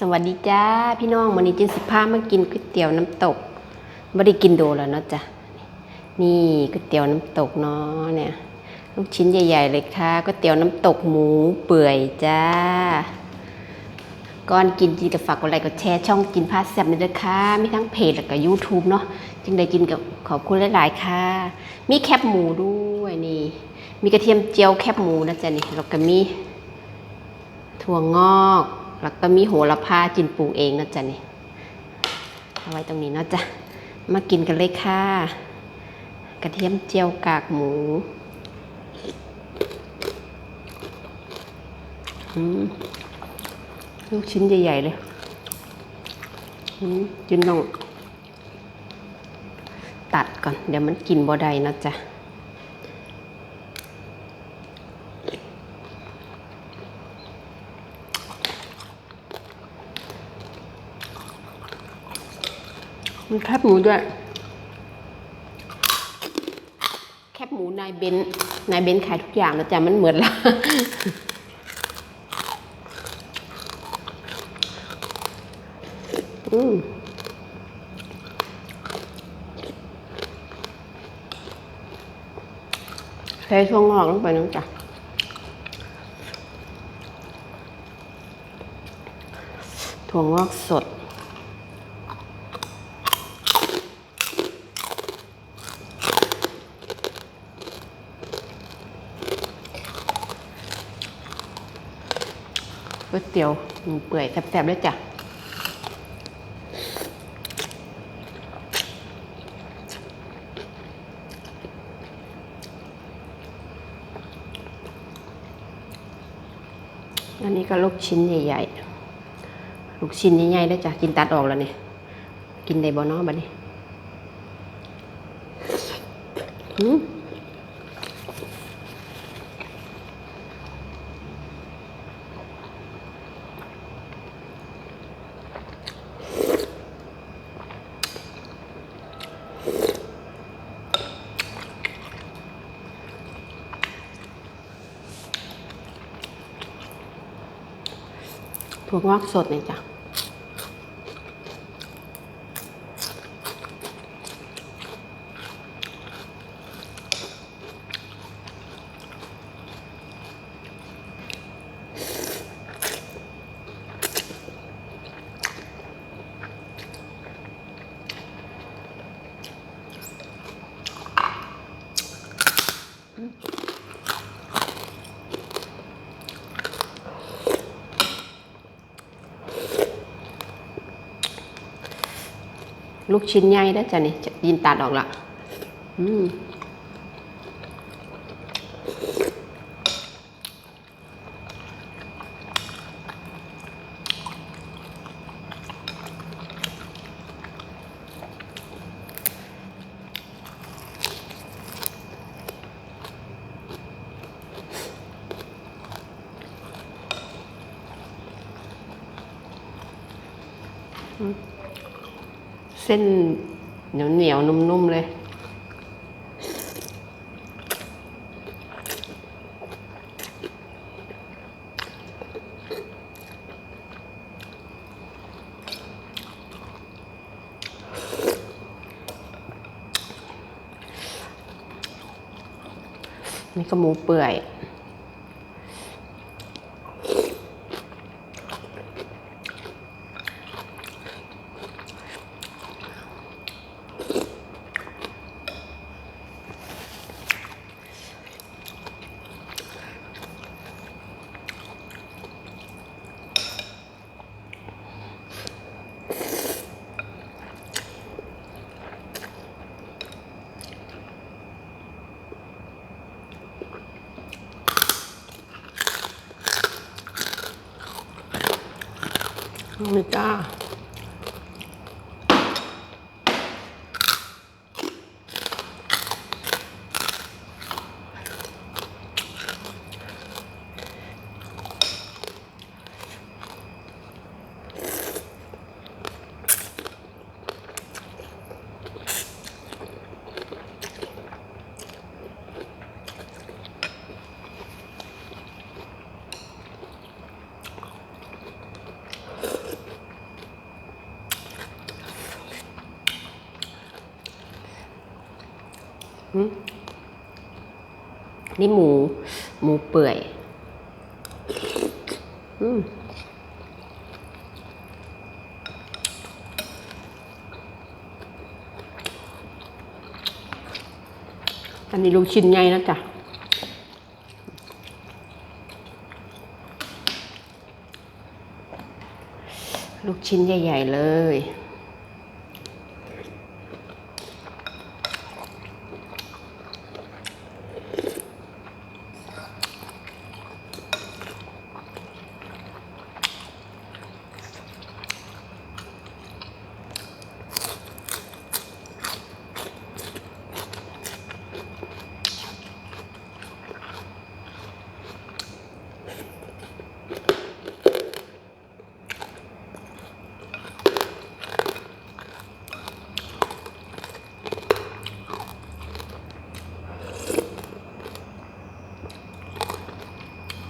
สวัสดีจ้าพี่น้องวันนี้จินสิพามากินก๋วยเตี๋ยวน้ำตกไม่ได้กินโดแล้วเนาะจ้ะนี่ก๋วยเตี๋ยวน้ำตกเนาะเนี่ย ลูกชิ้นใหญ่ ๆ เลยค่ะก๋วยเตี๋ยวน้ำตกหมูเปื่อยจ้าก่อนกินจีก็ฝากกดไลค์กดแชร์ช่องกินพาแซ่บนี่ด้วยค่ะมีทั้งเพจแล้วก็ยูทูบเนาะจึงได้กินกับขอบคุณหลายๆค่ะ มีแคบหมูด้วยนี่ มีกระเทียมเจียวแคบหมูนะจ๊ะนี่แล้วก็มีถั่วงอก แล้วก็มีโหระพาจินปรุงเองนะจ๊ะนี่เอาไว้ตรงนี้นะจ๊ะมากินกันเลยค่ะ กระเทียมเจียวกากหมูลูกชิ้นใหญ่ ๆ เลยอืมจินต้องตัดก่อน เดี๋ยวมันกินบ่ได้นะจ๊ะ มีแคบหมูด้วย แคบหมูนายเบนซ์นายเบนซ์ขายทุกอย่างนะจ๊ะมันเหมือนละอืมใส่ถั่วงอกลงไปน้องจ๊ะถั่วงอกสด ก๋วยเตี๋ยวหมูเปื่อยแซ่บๆเลยจ้ะอันนี้ก็ลูกชิ้นใหญ่ๆ ลูกชิ้นใหญ่ๆได้จ้ะ กินตัดออกแล้วเนี่ย กินได้บ่เนาะบัดนี้หืม ถั่วงอกสดเลยจ้ะ ลูกชิ้นใหญ่ได้จ้ะนี่ยินตัดออกละอืม เส้นเหนียวเหนียวๆนุ่มๆเลย นี่ก็หมูเปื่อย นี่จ้า นี่หมู หมูเปื่อย อืมอันนี้ลูกชิ้นใหญ่แล้วจ้ะลูกชิ้นใหญ่ ๆ เลย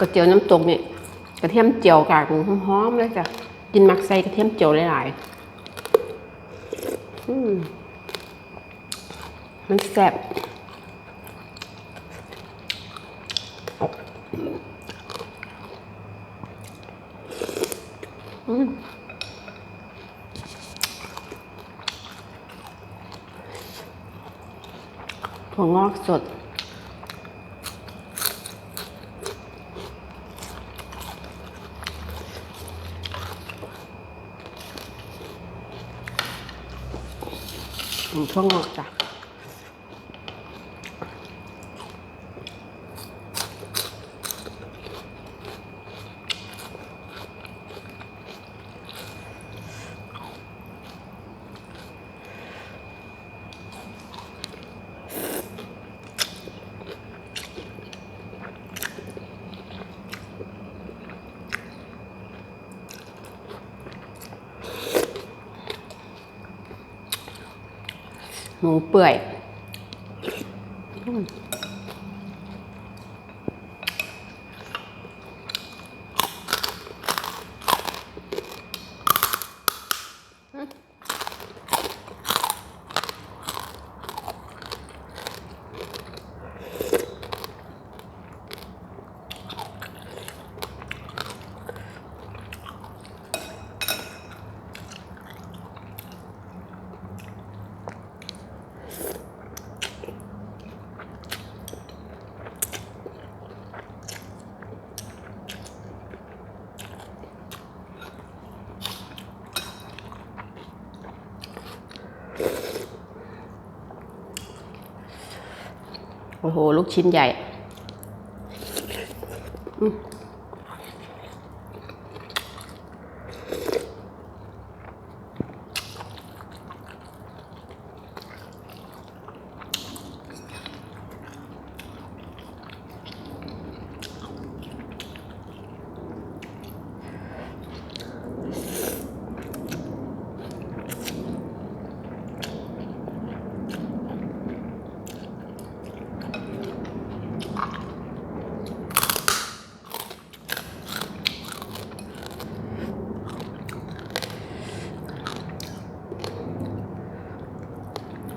กระเจียวน้ำตกเนี่ยกระเทียมเจียวกากหมูหอมๆเลยจ้ะกินมักใส่กระเทียมเจียวหลายๆมมันแซ่บอืมถั่วงอกสด หมูทั่ว หมูเปื่อยอืม โอ้โห ลูกชิ้นใหญ่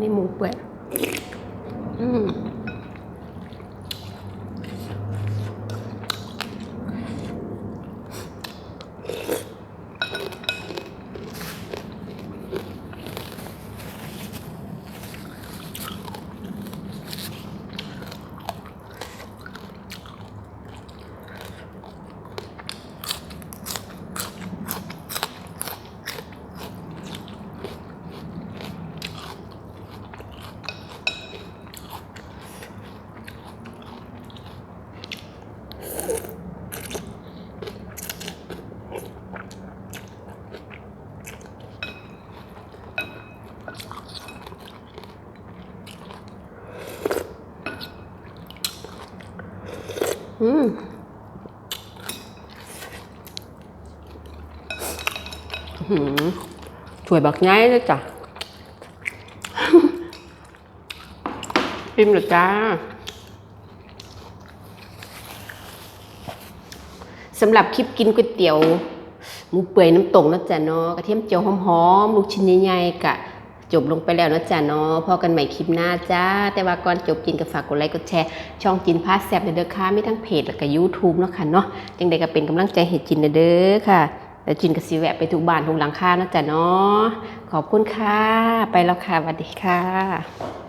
นี่หมูเปื่อยอืม สวยบักย้เลยจ้ะพิมหรือจ้าสำหรับคลิปกินก๋วยเตี๋ยวหมูเปื่อยน้ำตกนะจ๊ะเนาะกระเทียมเจียวหอมๆลูกชิ้นใหญ่ๆกะจบลงไปแล้วนะจ๊ะเนาะพอกันใหม่คลิปหน้าจ้า แต่ว่าก่อนจบกินก็ฝากกดไลค์กดแชร์ ช่องกินพาสแซบในเด้อค่ะไม่ทั้งเพจแล้วก็ยูทูบเนาะค่ะเนาะจังใดก็เป็นกำลังใจให้จินเด้อค่ะ แล้จินกับสีแวะไปทุกบ้านทุกหลังคานะจ๊ะเนาะขอบคุณค่ะ ไปแล้วค่ะสวัสดีค่ะ